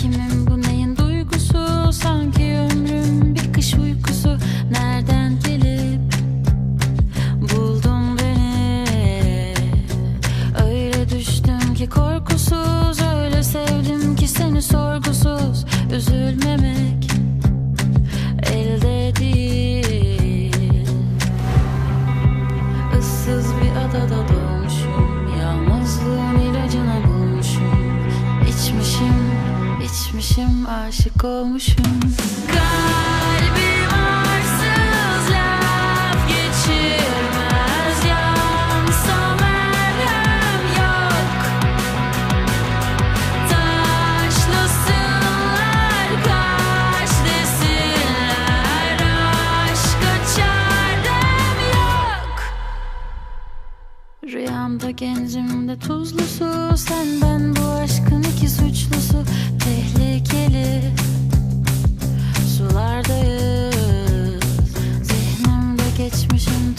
kimim aşık olmuşum. Kalbim arsız laf geçirmez. Yansa merhem yok. Taşlasınlar kaş desinler. Çarem yok. Rüyamda gencim de tuzlu su. Sen ben bu aşkın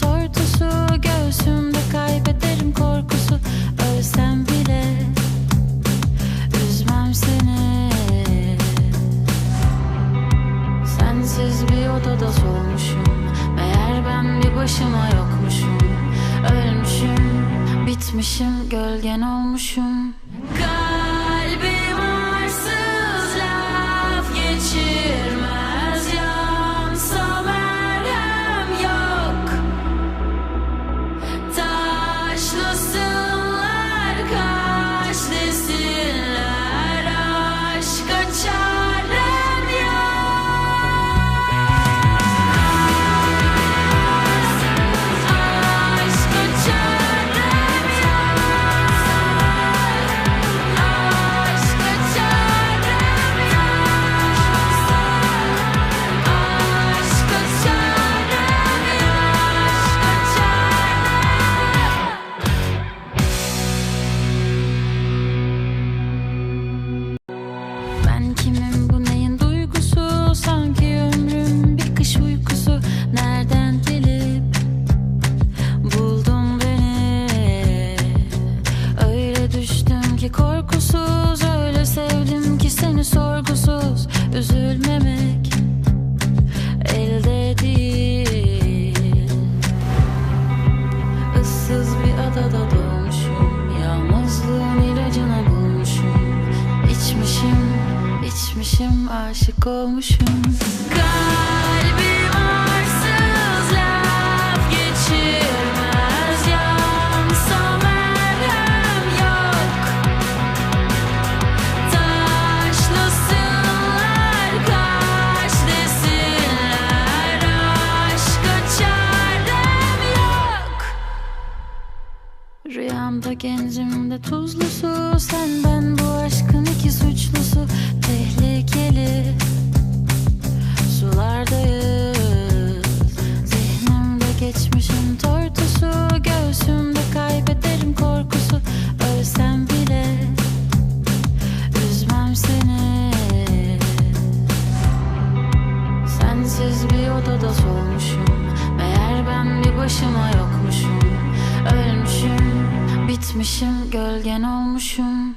tortusu Göğsümde kaybederim korkusu. Ölsem bile üzmem seni. Sensiz bir odada solmuşum Meğer ben bir başıma yokmuşum. Ölmüşüm, bitmişim, gölgen olmuşum Üzülmemek elde değil. Issız bir adada doğmuşum Yalnızlığın ilacını bulmuşum. İçmişim, içmişim, aşık olmuşum Rüyamda gencim de tuzlu su Sen ben bu aşkın iki suçlusu Tehlikeli. Sulardayız Zihnimde geçmişim tortusu Göğsümde kaybederim korkusu Ölsem bile üzmem seni. Sensiz bir odada solmuşum Meğer ben bir başıma yokmuşum Bitmişim, gölgen olmuşum